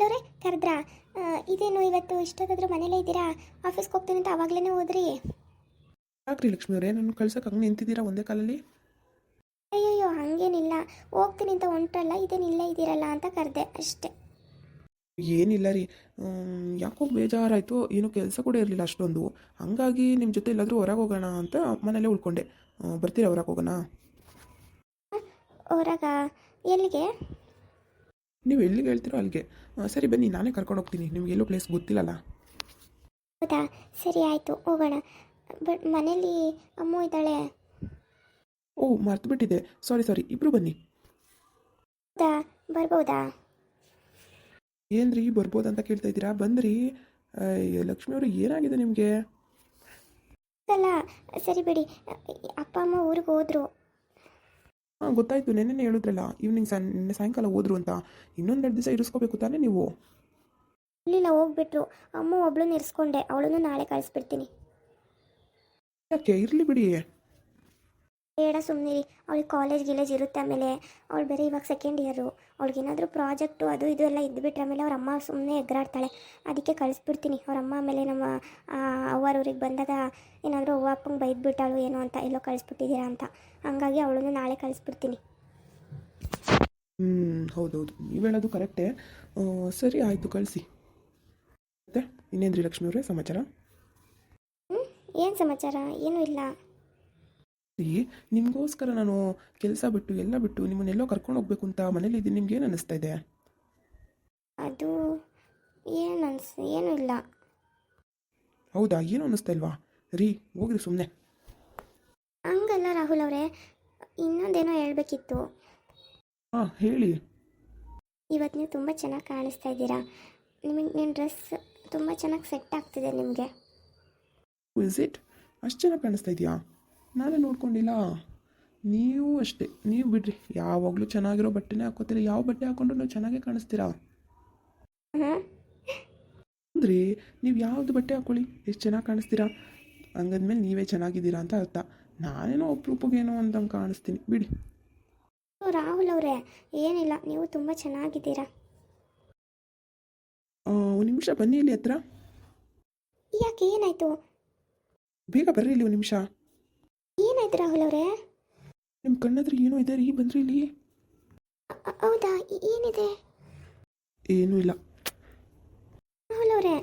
ಲೋರೆ ಕರೆದ್ರಾ ಇದೇನು ಇವತ್ತು ಇಷ್ಟೊತ್ತಾದ್ರೂ ಮನೇಲೇ ಇದ್ದೀರಾ? ಆಫೀಸ್ಗೆ ಹೋಗ್ತೀನಿ ಅಂತ ಆವಾಗಲೇ ಹೋದ್ರಿ. ಯಾಕ್ರಿ ಲಕ್ಷ್ಮಿ ಅವರೇ ನನ್ನ ಕಳ್ಸಕ್ಕೆ ಹಂಗೆ ನಿಂತಿದ್ದೀರಾ ಒಂದೇ ಕಾಲಲ್ಲಿ? ಅಯ್ಯಯ್ಯೋ ಹಂಗೇನಿಲ್ಲ. ಹೋಗ್ತೀನಿ ಅಂತ ಹೊಂಟಲ್ಲ ಇದೇನಿಲ್ಲ ಇದ್ದೀರಲ್ಲ ಅಂತ ಕರೆದೆ ಅಷ್ಟೇ. ಏನಿಲ್ಲ ರೀ. ಯಾಕೋ ಬೇಜಾರಾಯಿತು. ಏನೋ ಕೆಲಸ ಕೂಡ ಇರಲಿಲ್ಲ ಅಷ್ಟೊಂದು. ಹಂಗಾಗಿ ನಿಮ್ಮ ಜೊತೆ ಎಲ್ಲಾದರೂ ಹೊರಗೆ ಹೋಗೋಣ ಅಂತ ಮನೇಲೇ ಉಳ್ಕೊಂಡೆ. ಬರ್ತೀರಾ ಹೊರಗೆ ಹೋಗೋಣ? ಹೊರಗ? ಎಲ್ಲಿಗೆ? ನೀವು ಎಲ್ಲಿಗೆ ಹೇಳ್ತೀರೋ ಅಲ್ಲಿಗೆ. ಸರಿ ಬನ್ನಿ ನಾನೇ ಕರ್ಕೊಂಡು ಹೋಗ್ತೀನಿ. ನಿಮ್ಗೆ ಎಲ್ಲೋ ಪ್ಲೇಸ್ ಗೊತ್ತಿಲ್ಲಲ್ಲ? ಹೌದಾ? ಸರಿ ಆಯಿತು ಹೋಗೋಣ. ಬಟ್ ಮನೇಲಿ ಅಮ್ಮ ಇದ್ದಾಳೆ. ಓ ಮರ್ತು ಬಿಟ್ಟಿದೆ ಸಾರಿ ಸಾರಿ ಇಬ್ರು ಬನ್ನಿ. ಹೌದಾ? ಬರ್ಬೋದಾ? ಏನ್ರಿ ಬರ್ಬೋದಂತ ಕೇಳ್ತಾ ಇದ್ದೀರಾ? ಬಂದ್ರಿ. ಅಯ್ಯೋ, ಲಕ್ಷ್ಮಿ ಅವರು ಏನಾಗಿದೆ ನಿಮಗೆ? ಅಲ್ಲ ಸರಿ ಬಿಡಿ. ಅಪ್ಪ ಅಮ್ಮ ಊರಿಗೆ ಹೋದ್ರು. ಹಾಂ ಗೊತ್ತಾಯಿತು. ನೆನ್ನೆ ಹೇಳಿದ್ರಲ್ಲ ಈವ್ನಿಂಗ್ ಸನ್ ನಿನ್ನೆ ಸಾಯಂಕಾಲ ಹೋದ್ರು ಅಂತ. ಇನ್ನೊಂದೆರಡು ದಿವಸ ಇರಿಸ್ಕೋಬೇಕು ತಾನೇ ನೀವು? ಇಲ್ಲಿಲ್ಲ ಹೋಗ್ಬಿಟ್ರು. ಅಮ್ಮ ಒಬ್ಳು ಇರಿಸ್ಕೊಂಡೆ. ಅವಳನ್ನು ನಾಳೆ ಕಳಿಸ್ಬಿಡ್ತೀನಿ. ಯಾಕೆ? ಇರಲಿ ಬಿಡಿ. ಬೇಡ ಸುಮ್ಮನೆ ಅವಳಿಗೆ ಕಾಲೇಜ್ ಗಿಲೇಜ್ ಇರುತ್ತೆ ಆಮೇಲೆ ಅವಳು ಬೇರೆ ಇವಾಗ ಸೆಕೆಂಡ್ ಇಯರು ಅವ್ಳಿಗೇನಾದರೂ ಪ್ರಾಜೆಕ್ಟು ಅದು ಇದು ಎಲ್ಲ ಇದ್ದುಬಿಟ್ರೆ ಆಮೇಲೆ ಅವ್ರ ಅಮ್ಮ ಸುಮ್ಮನೆ ಎಗ್ರಾಡ್ತಾಳೆ. ಅದಕ್ಕೆ ಕಳಿಸ್ಬಿಡ್ತೀನಿ. ಅವ್ರ ಅಮ್ಮ ಆಮೇಲೆ ನಮ್ಮ ಅವ್ವರವರಿಗೆ ಬಂದಾಗ ಏನಾದರೂ ಅವ್ವ ಅಪ್ಪಂಗೆ ಬೈದ್ಬಿಟ್ಟಾಳು ಏನೋ ಅಂತ ಎಲ್ಲೋ ಕಳಿಸ್ಬಿಟ್ಟಿದ್ದೀರಾ ಅಂತ. ಹಂಗಾಗಿ ಅವಳನ್ನು ನಾಳೆ ಕಳಿಸ್ಬಿಡ್ತೀನಿ. ಹ್ಞೂ ಹೌದೌದು. ನೀವು ಹೇಳೋದು ಕರೆಕ್ಟೇ ಸರಿ ಆಯಿತು ಕಳಿಸಿ. ಮತ್ತೆ ಇನ್ನೇನ್ರಿ ಲಕ್ಷ್ಮಿ ಅವರೇ ಸಮಾಚಾರ? ಹ್ಞೂ ಏನು ಸಮಾಚಾರ? ಏನೂ ಇಲ್ಲ. ನಿಮಗೋಸ್ಕರ ನಾನು ಕೆಲಸ ಬಿಟ್ಟು ಎಲ್ಲ ಬಿಟ್ಟು ನಿಮ್ಮನ್ನೆಲ್ಲೋ ಕರ್ಕೊಂಡು ಹೋಗ್ಬೇಕು ಅಂತ ಮನೇಲಿ ಇದ್ದೀನಿ. ನಿಮ್ಗೆ ಏನು ಅನ್ನಿಸ್ತಾ ಇದೆ? ಅದು ಏನು ಅನ್ಸ್ ಏನೂ ಇಲ್ಲ. ಹೌದಾ? ಏನು ಅನ್ನಿಸ್ತಾ ಇಲ್ವಾ? ರೀ ಹೋಗ್ರಿ ಸುಮ್ಮನೆ ಹಂಗಲ್ಲ ರಾಹುಲ್ ಅವರೇ ಇನ್ನೊಂದೇನೋ ಹೇಳ್ಬೇಕಿತ್ತು. ಹಾಂ ಹೇಳಿ. ಇವತ್ತು ನೀವು ತುಂಬ ಚೆನ್ನಾಗಿ ಕಾಣಿಸ್ತಾ ಇದ್ದೀರಾ. ನಿಮಗೆ ನಿಮ್ಮ ಡ್ರೆಸ್ ತುಂಬ ಚೆನ್ನಾಗಿ ಸೆಟ್ ಆಗ್ತಿದೆ ನಿಮಗೆ. ಇಸ್ ಇಟ್ ಅಷ್ಟು ಚೆನ್ನಾಗಿ ಕಾಣಿಸ್ತಾ ಇದೆಯಾ? ನಾನೇ ನೋಡ್ಕೊಂಡಿಲ್ಲ. ನೀವು ಅಷ್ಟೇ. ನೀವು ಬಿಡ್ರಿ. ಯಾವಾಗಲೂ ಚೆನ್ನಾಗಿರೋ ಬಟ್ಟೆನೇ ಹಾಕೋತೀರ. ಯಾವ ಬಟ್ಟೆ ಹಾಕೊಂಡ್ರು ನೀವು ಚೆನ್ನಾಗೇ ಕಾಣಿಸ್ತೀರಾ? ಅಂದರೆ ನೀವು ಯಾವ್ದು ಬಟ್ಟೆ ಹಾಕೊಳ್ಳಿ? ಎಷ್ಟು ಚೆನ್ನಾಗಿ ಕಾಣಿಸ್ತೀರಾ? ಹಂಗಂದ್ಮೇಲೆ ನೀವೇ ಚೆನ್ನಾಗಿದ್ದೀರಾ ಅಂತ ಅರ್ಥ. ನಾನೇನೋ ಅಪ್ರೂಪಗೇನೋ ಅಂತಂಗೆ ಕಾಣಿಸ್ತೀನಿ. ಬಿಡಿ. ರಾಹುಲ್ ಅವರೇ ಏನಿಲ್ಲ. ನೀವು ತುಂಬ ಚೆನ್ನಾಗಿದ್ದೀರಾ? ಒಂದು ನಿಮಿಷ ಬನ್ನಿ ಇಲ್ಲಿ ಹತ್ರ. ಯಾಕೆ ಏನಾಯಿತು? ಬೇಗ ಬರ್ರಿ ಇಲ್ಲಿ ಒಂದು ನಿಮಿಷ. ಏನಾಯ್ತು ರಾಹುಲ್ ಅವರೇ? ನಿಮ್ಮ ಕಣ್ಣತ್ರ ಏನೋ ಇದೆ ರೀ ಬಂದ್ರಿ ಇಲ್ಲಿ. ಹೌದಾ? ಏನಿದೆ? ಏನೂ ಇಲ್ಲ. ರಾಹುಲ್ ಅವರೇ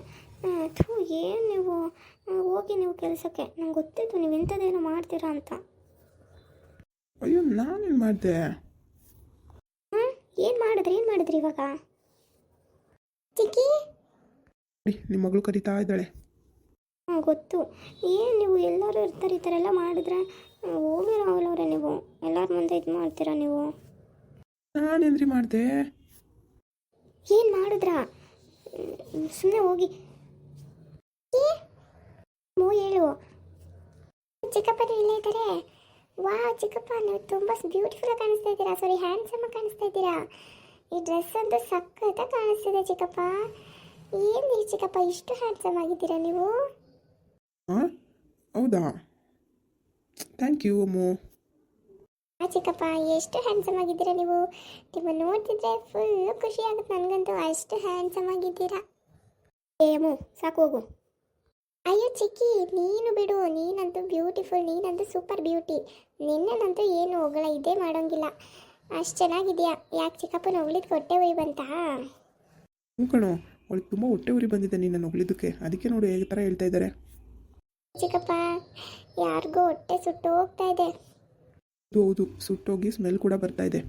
ಥೂ ಏನು ನೀವು? ಹೋಗಿ ನೀವು ಕೆಲಸಕ್ಕೆ. ನಂಗೆ ಗೊತ್ತಿತ್ತು ನೀವು ಇಂಥದ್ದೇನೋ ಮಾಡ್ತೀರಾ ಅಂತ. ಅಯ್ಯೋ ನಾನೇನು ಮಾಡಿದೆ? ಹಾಂ? ಏನು ಮಾಡಿದ್ರಿ? ಏನು ಮಾಡಿದ್ರಿ ಇವಾಗ? ಚಿಕ್ಕಿ? ನಿಮ್ಮ ಮಗಳು ಕರಿತಾ ಇದ್ದಾಳೆ. ಗೊತ್ತು. ಏನು ನೀವು ಎಲ್ಲರೂ ಇರ್ತಾರೆ ಈ ಥರ ಎಲ್ಲ ಮಾಡಿದ್ರೆ ಹೋಗಿ ರಾಹುಲ್ ನೀವು. ಎಲ್ಲರ ಮುಂದೆ ಇದು ಮಾಡ್ತೀರಾ ನೀವು? ನಾನೇನ್ರಿ ಮಾಡಿದೆ? ಏನು ಮಾಡಿದ್ರಾ? ಸುಮ್ಮನೆ ಹೋಗಿ. ಏ? ಮೋ ಹೇಳು. ಚಿಕ್ಕಪ್ಪ ಇಲ್ಲೇ ಇದ್ದಾರೆ ವಾ ಚಿಕ್ಕಪ್ಪ ನೀವು ತುಂಬ ಬ್ಯೂಟಿಫುಲ್ ಕಾಣಿಸ್ತಾ ಇದ್ದೀರಾ. ಸಾರಿ ಹ್ಯಾಂಡ್ಸಮ್ ಕಾಣಿಸ್ತಾ ಇದ್ದೀರಾ. ಈ ಡ್ರೆಸ್ ಅಂತೂ ಸಖತ್ತಾಗಿ ಕಾಣಿಸ್ತಿದೆ ಚಿಕ್ಕಪ್ಪ. ಏನು ಚಿಕ್ಕಪ್ಪ ಇಷ್ಟು ಹ್ಯಾಂಡ್ಸಮ್ ಆಗಿದ್ದೀರಾ ನೀವು? ಹಾಂ ಹೌದಾ? Thank you Ammu. ಆ ಚಿಕ್ಕಪ್ಪ ಎಷ್ಟು ಹ್ಯಾಂಡ್ಸಮ್ ಆಗಿದ್ದೀರಾ ನೀವು? ನಿಮ್ಮ ನೋಡ್ತಿದ್ರೆ ಫುಲ್ ಖುಷಿ ಆಗುತ್ತೆ ನನಗಂತೂ ಅಷ್ಟು ಹ್ಯಾಂಡ್ಸಮ್ ಆಗಿದ್ದೀರಾ? ಏಮು ಸಾಕು ಹೋಗು. ಅಯ್ಯೋ ಚಿಕ್ಕಿ ನೀನು ಬಿಡು ನೀನಂತೂ ಬ್ಯೂಟಿಫುಲ್ ನೀನಂತೂ ಸೂಪರ್ ಬ್ಯೂಟಿ ನಿನ್ನಂತೂ ಏನು ಹೊಗಳ ಇದೇ ಮಾಡೋಂಗಿಲ್ಲ. ಅಷ್ಟು ಚೆನ್ನಾಗಿದೆಯಾ ಯಾಕೆ ಚಿಕ್ಕಪ್ಪನ ಹೊಗಳಿದ್ ಹೊಟ್ಟೆ ಉರಿ ಬಂತಾ? ಹ್ಞೂ ಕಣೋ ಅವಳಿಗೆ ತುಂಬ ಹೊಟ್ಟೆ ಉರಿ ಬಂದಿದೆ ನೀನು ಹೊಗಳಿದ್ದಕ್ಕೆ ಅದಕ್ಕೆ ನೋಡು ಹೇಗೆ ಥರ ಹೇಳ್ತಾ ಇದ್ದಾರೆ. ಚಿಕ್ಕಪ್ಪ ಯಾರಿಗೋ ಹೊಟ್ಟೆ ಸುಟ್ಟು ಹೋಗ್ತಾ ಇದೆ. ಹೌದು ಹೌದು ಸುಟ್ಟೋಗಿ ಸ್ಮೆಲ್ ಕೂಡ ಬರ್ತಾ ಇದೆ.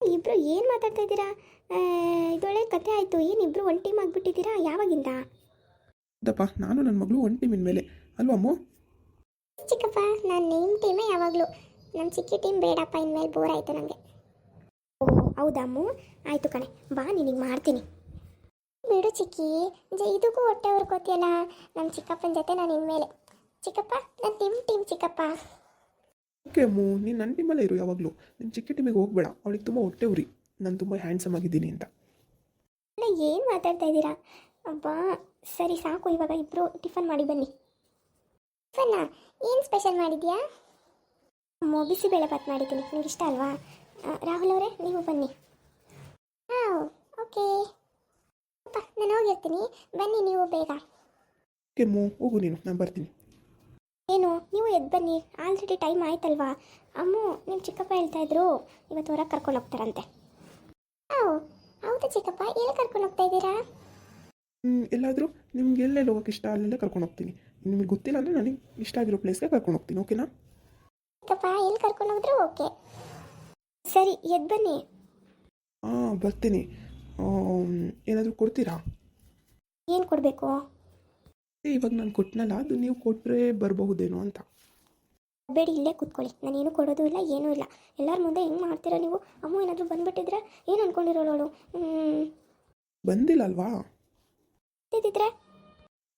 ಇಬ್ರು ಏನು ಮಾತಾಡ್ತಾ ಇದ್ದೀರಾ? ಇದೊಳ್ಳೆ ಕತೆ ಆಯಿತು. ಏನು ಇಬ್ರು ಒನ್ ಟೀಮ್ ಆಗ್ಬಿಟ್ಟಿದ್ದೀರಾ? ಯಾವಾಗಿಂದ? ದಪ್ಪ ನಾನು ನನ್ನ ಮಗಳು ಒನ್ ಟೀಮಿನ ಮೇಲೆ. ಅಲ್ವಾ ಅಮ್ಮು? ಚಿಕ್ಕಪ್ಪ ನಾನು ನಿಮ್ಮ ಟೀಮೇ ಯಾವಾಗಲೂ. ನಮ್ಮ ಚಿಕ್ಕಿ ಟೀಮ್ ಬೇಡಪ್ಪ ಇನ್ಮೇಲೆ ಬೋರ್ ಆಯಿತು ನನಗೆ ಓ ಹೌದಾ ಅಮ್ಮು? ಆಯಿತು ಕಣೆ ಬಾ ನಿನಗೆ ಮಾಡ್ತೀನಿ. ಬಿಡು ಚಿಕ್ಕಿ. ಜ ಇದಕ್ಕೂ ಹೊಟ್ಟೆ ಹೊರ್ಕೋತಿಯಲ್ಲ ನಮ್ಮ ಚಿಕ್ಕಪ್ಪನ ಜೊತೆ ನಾನು ಇನ್ಮೇಲೆ. ಚಿಕ್ಕಪ್ಪ ನಾನು ನಿಮ್ಮ ಟೀಮ್ ಚಿಕ್ಕಪ್ಪ. ಓಕೆ ಅಮ್ಮು ನೀನು ನನ್ನ ಟೀಮಲ್ಲೇ ಇರು ಯಾವಾಗಲೂ. ನಿನ್ನ ಚಿಕ್ಕ ಟೀಮಿಗೆ ಹೋಗ್ಬೇಡ. ಅವಳಿಗೆ ತುಂಬ ಹೊಟ್ಟೆ ಉರಿ. ನಾನು ತುಂಬ ಹ್ಯಾಂಡ್ಸಮ್ ಆಗಿದ್ದೀನಿ ಅಂತ. ಅಲ್ಲ ಏನು ಮಾತಾಡ್ತಾ ಇದ್ದೀರಾ? ಅಬ್ಬಾ ಸರಿ ಸಾಕು ಇವಾಗ ಇಬ್ಬರು ಟಿಫನ್ ಮಾಡಿ ಬನ್ನಿ. ಟಿಫನ್ನ ಏನು ಸ್ಪೆಷಲ್ ಮಾಡಿದ್ಯಾ? ಮೊ ಬಿಸಿಬೇಳೆ ಬಾತ್ ಮಾಡಿದ್ದೀನಿ. ನಿಮ್ಗೆ ಇಷ್ಟ ಅಲ್ವಾ? ರಾಹುಲ್ ಅವರೇ ನೀವು ಬನ್ನಿ. ಹಾಂ ಓಕೆ. ನಾನು ಹೋಗಿರ್ತೀನಿ. ಬನ್ನಿ ನೀವು ಬೇಗ. ಕೆಮ್ಮು ಹೋಗು ನೀನು ನಾನು ಬರ್ತೀನಿ. ಏನು ನೀವು ಎದ್ದು ಬನ್ನಿ. ಆಲ್ರೆಡಿ ಟೈಮ್ ಆಯ್ತಲ್ವಾ? ಅಮ್ಮು ನಿಮ್ಮ ಚಿಕ್ಕಪ್ಪ ಹೇಳ್ತಾ ಇದ್ರು. ಇವತ್ತು ಹೊರಗೆ ಕರ್ಕೊಂಡು ಹೋಗ್ತಾರಂತೆ. ಓ ಹೌದಾ ಚಿಕ್ಕಪ್ಪ? ಎಲ್ಲಿ ಕರ್ಕೊಂಡು ಹೋಗ್ತಾ ಇದ್ದೀರಾ? ಹ್ಮ್, ಎಲ್ಲಾದರೂ ನಿಮ್ಗೆ ಎಲ್ಲೆಲ್ಲಿ ಹೋಗೋಕೆ ಇಷ್ಟ ಅಲ್ಲೆಲ್ಲ ಕರ್ಕೊಂಡು ಹೋಗ್ತೀನಿ. ನಿಮಗೆ ಗೊತ್ತಿಲ್ಲ ಅಂದರೆ ನನಗೆ ಇಷ್ಟ ಆಗಿರೋ ಪ್ಲೇಸ್ಗೆ ಕರ್ಕೊಂಡು ಹೋಗ್ತೀನಿ ಓಕೆನಾ? ಚಿಕ್ಕಪ್ಪ ಎಲ್ಲಿ ಕರ್ಕೊಂಡು ಹೋದ್ರು? ಓಕೆ. ಸರಿ ಎದ್ದು ಬನ್ನಿ. ಹಾಂ ಬರ್ತೀನಿ. ಏನಾದರೂ ಕೊಡ್ತೀರಾ? ಏನು ಕೊಡಬೇಕು? ಇವಾಗ ನಾನು ಕೊಟ್ಟನಲ್ಲ ಅದು ನೀವು ಕೊಟ್ಟರೆ ಬರಬಹುದೇನೋ ಅಂತ. ಬೇಡಿ ಇಲ್ಲೇ ಕೂತ್ಕೊಳ್ಳಿ. ನಾನು ಏನು ಕೊಡೋದು ಇಲ್ಲ ಏನೂ ಇಲ್ಲ. ಎಲ್ಲರ ಮುಂದೆ ಹೆಂಗೆ ಮಾಡ್ತೀರಾ ನೀವು? ಅಮ್ಮ ಏನಾದರೂ ಬಂದ್ಬಿಟ್ಟಿದ್ರೆ ಏನು ಅನ್ಕೊಂಡಿರೋಳು ಬಂದಿಲ್ಲ ಅಲ್ವಾ ಇದ್ದಿದ್ರೆ?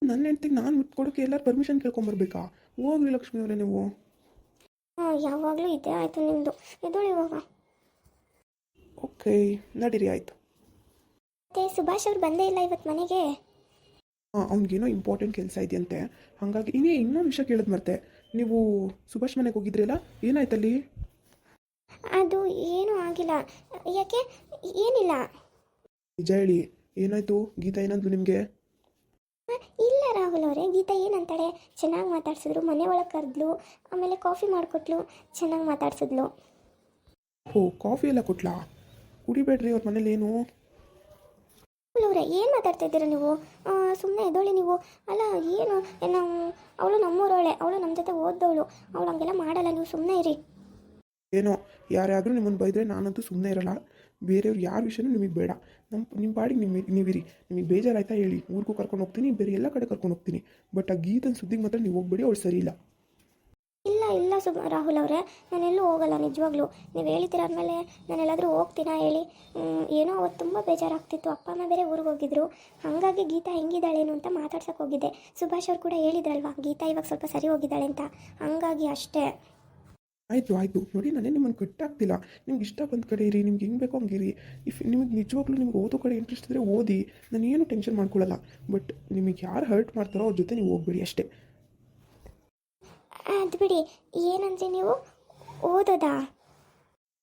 ನನ್ನ ಹೆಂಡ್ತಿಗೆ ನಾನು ಮುಟ್ಕೊಡೋಕೆ ಎಲ್ಲರೂ ಪರ್ಮಿಷನ್ ಕೇಳ್ಕೊಂಬರ್ಬೇಕಾ? ಹೋಗ್ರಿ ಲಕ್ಷ್ಮಿ ಅವರೇ ನೀವು. ಹಾಂ ಯಾವಾಗಲೂ ಇದೆ ಆಯಿತು ನಿಮ್ಮದು ಎದೋಳು ಇವಾಗ. ಓಕೆ ನಡೀರಿ ಆಯಿತು. ಮತ್ತೆ ಸುಭಾಷ್ ಅವ್ರು ಬಂದೇ ಇಲ್ಲ ಇವತ್ತು ಮನೆಗೆ? ಅವ್ನಿಗೇನೋ ಇಂಪಾರ್ಟೆಂಟ್ ಕೆಲಸ ಇದೆಯಂತೆ. ಹಾಗಾಗಿ ಇನ್ನೇ ಇನ್ನೊಂದು ವಿಷಯ ಕೇಳಿದ್ ಮರ್ತೆ. ನೀವು ಸುಭಾಷ್ ಮನೆಗೆ ಹೋಗಿದ್ರಲ್ಲ ಏನಾಯ್ತಲ್ಲಿ? ಅದು ಏನೂ ಆಗಿಲ್ಲ. ಯಾಕೆ? ಏನಿಲ್ಲ. ನಿಜ ಹೇಳಿ. ಏನಾಯ್ತು? ಗೀತಾ ಏನಂದ್ಲು ನಿಮಗೆ? ಆ, ಇಲ್ಲ ರಾಹುಲ್ ಅವರೇ. ಗೀತಾ ಏನಂತಾಳೆ? ಚೆನ್ನಾಗಿ ಮಾತಾಡ್ಸಿದ್ರು. ಮನೆ ಒಳಗೆ ಕರೆದ್ಲು. ಆಮೇಲೆ ಕಾಫಿ ಮಾಡಿಕೊಟ್ಲು. ಚೆನ್ನಾಗಿ ಮಾತಾಡ್ಸಿದ್ಲು. ಓ ಕಾಫಿ ಎಲ್ಲ ಕೊಟ್ಲಾ? ಕುಡಿಬೇಡ್ರಿ ಅವ್ರ ಮನೇಲಿ ಏನು? ಅವರೇ, ಏನು ಮಾತಾಡ್ತಾ ಇದ್ದೀರಾ ನೀವು? ಸುಮ್ಮನೆ ಎದೋಳಿ ನೀವು. ಅಲ್ಲ, ಏನು ನಾವು ಅವಳು ನಮ್ಮೂರವಳೆ, ಅವಳು ನಮ್ಮ ಜೊತೆ ಓದ್ದವಳು, ಅವಳು ಹಂಗೆಲ್ಲ ಮಾಡಲ್ಲ, ನೀವು ಸುಮ್ಮನೆ ಇರಿ. ಏನೋ, ಯಾರಾದರೂ ನಿಮ್ಮನ್ನು ಬೈದರೆ ನಾನಂತೂ ಸುಮ್ಮನೆ ಇರಲ್ಲ. ಬೇರೆಯವ್ರು ಯಾರ ವಿಷಯನೂ ನಿಮಗೆ ಬೇಡ. ನಮ್ಮ ನಿಮ್ಮ ಪಾಡಿಗೆ ನಿಮ್ಮ ನೀವಿರಿ. ನಿಮಗೆ ಬೇಜಾರಾಯ್ತಾ ಹೇಳಿ. ಊರಿಗೂ ಕರ್ಕೊಂಡು ಹೋಗ್ತೀನಿ, ಬೇರೆ ಎಲ್ಲ ಕಡೆ ಕರ್ಕೊಂಡು ಹೋಗ್ತೀನಿ. ಬಟ್ ಆ ಗೀತನ ಸುದ್ದಿಗೆ ಮಾತ್ರ ನೀವು ಹೋಗ್ಬೇಡಿ, ಅವಳು ಸರಿ ಇಲ್ಲ. ಇಲ್ಲ ಇಲ್ಲ ಸುಬ್ ರಾಹುಲ್ ಅವರೇ, ನಾನೆಲ್ಲೂ ಹೋಗಲ್ಲ ನಿಜವಾಗ್ಲೂ. ನೀವು ಹೇಳ್ತಿರಾದ್ಮೇಲೆ ನಾನೆಲ್ಲಾದರೂ ಹೋಗ್ತೀನಾ ಹೇಳಿ? ಏನೋ ಅವತ್ತು ತುಂಬ ಬೇಜಾರಾಗ್ತಿತ್ತು. ಅಪ್ಪ ಅಮ್ಮ ಬೇರೆ ಊರಿಗೆ ಹೋಗಿದ್ರು. ಹಾಗಾಗಿ ಗೀತಾ ಹೆಂಗಿದ್ದಾಳೇನು ಅಂತ ಮಾತಾಡ್ಸೋಕೆ ಹೋಗಿದ್ದೆ. ಸುಭಾಷ್ ಅವ್ರು ಕೂಡ ಹೇಳಿದ್ರಲ್ವಾ, ಗೀತಾ ಇವಾಗ ಸ್ವಲ್ಪ ಸರಿ ಹೋಗಿದ್ದಾಳೆ ಅಂತ. ಹಾಗಾಗಿ ಅಷ್ಟೇ. ಆಯಿತು ಆಯಿತು. ನೋಡಿ, ನಾನೇ ನಿಮ್ಮನ್ನು ಕಟ್ಟಾಗ್ತಿಲ್ಲ. ನಿಮ್ಗೆ ಇಷ್ಟ ಬಂದ ಕಡೆ ಇರಿ, ನಿಮ್ಗೆ ಹೆಂಗೆ ಬೇಕೋ ಹಂಗಿರಿ. ಇಫ್ ನಿಮಗೆ ನಿಜವಾಗ್ಲೂ ನಿಮ್ಗೆ ಓದೋ ಕಡೆ ಇಂಟ್ರೆಸ್ಟ್ ಇದ್ದರೆ ಓದಿ. ನಾನು ಏನು ಟೆನ್ಷನ್ ಮಾಡ್ಕೊಳ್ಳಲ್ಲ. ಬಟ್ ನಿಮಗೆ ಯಾರು ಹರ್ಟ್ ಮಾಡ್ತಾರೋ ಅವ್ರ ಜೊತೆ ನೀವು ಹೋಗ್ಬೇಡಿ ಅಷ್ಟೇ. ಅದು ಬಿಡಿ ಏನಂದ್ರೆ ನೀವು? ಓದೋದಾ?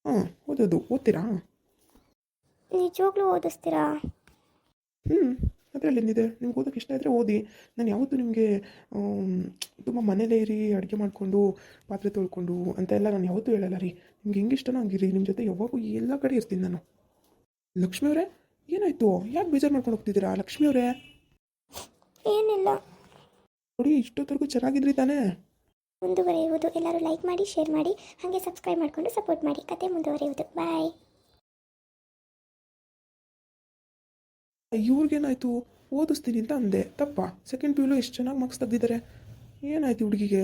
ಹಾಂ ಓದೋದು ಓದ್ತೀರಾ? ನಿಜವಾಗ್ಲೂ ಓದಿಸ್ತೀರಾ? ಹ್ಞೂ ಅದರಲ್ಲಿ ಏನಿದೆ? ನಿಮ್ಗೆ ಓದೋಕೆ ಇಷ್ಟ ಇದ್ದರೆ ಓದಿ. ನಾನು ಯಾವತ್ತೂ ನಿಮಗೆ ತುಂಬ ಮನೇಲೇ ಇರಿ ಅಡುಗೆ ಮಾಡಿಕೊಂಡು ಪಾತ್ರೆ ತೊಳ್ಕೊಂಡು ಅಂತ ಎಲ್ಲ ನಾನು ಯಾವತ್ತೂ ಹೇಳಲ್ಲ ರೀ. ನಿಮ್ಗೆ ಹೆಂಗೆ ಇಷ್ಟನೋ ಹಂಗಿರಿ ನಿಮ್ಮ ಜೊತೆ ಯಾವಾಗೂ ಎಲ್ಲ ಕಡೆ ಇರ್ತೀನಿ ನಾನು. ಲಕ್ಷ್ಮಿಯವರೇ ಏನಾಯಿತು? ಯಾಕೆ ಬೇಜಾರು ಮಾಡ್ಕೊಂಡು ಹೋಗ್ತಿದ್ದೀರಾ? ಲಕ್ಷ್ಮಿ ಅವರೇ? ಏನಿಲ್ಲ. ನೋಡಿ ಇಷ್ಟೊತ್ತರೆಗೂ ಚೆನ್ನಾಗಿದ್ರಿ ತಾನೇ. ಮುಂದುವರಿಯುವುದು. ಎಲ್ಲರೂ ಲೈಕ್ ಮಾಡಿ ಶೇರ್ ಮಾಡಿ, ಹಾಗೆ ಸಬ್ಸ್ಕ್ರೈಬ್ ಮಾಡಿಕೊಂಡು ಸಪೋರ್ಟ್ ಮಾಡಿ. ಕತೆ ಮುಂದುವರೆಯುವುದು. ಬಾಯ್ ಇವ್ರಿಗೇನಾಯಿತು? ಓದಿಸ್ತೀನಿ ಅಂತ ಅಂದೆ. ತಪ್ಪ? ಸೆಕೆಂಡ್ ಪಿ ಯು ಎಷ್ಟು ಚೆನ್ನಾಗಿ ಮಾರ್ಕ್ಸ್ ತೆಗ್ದಿದ್ದಾರೆ. ಏನಾಯ್ತು ಹುಡುಗಿಗೆ?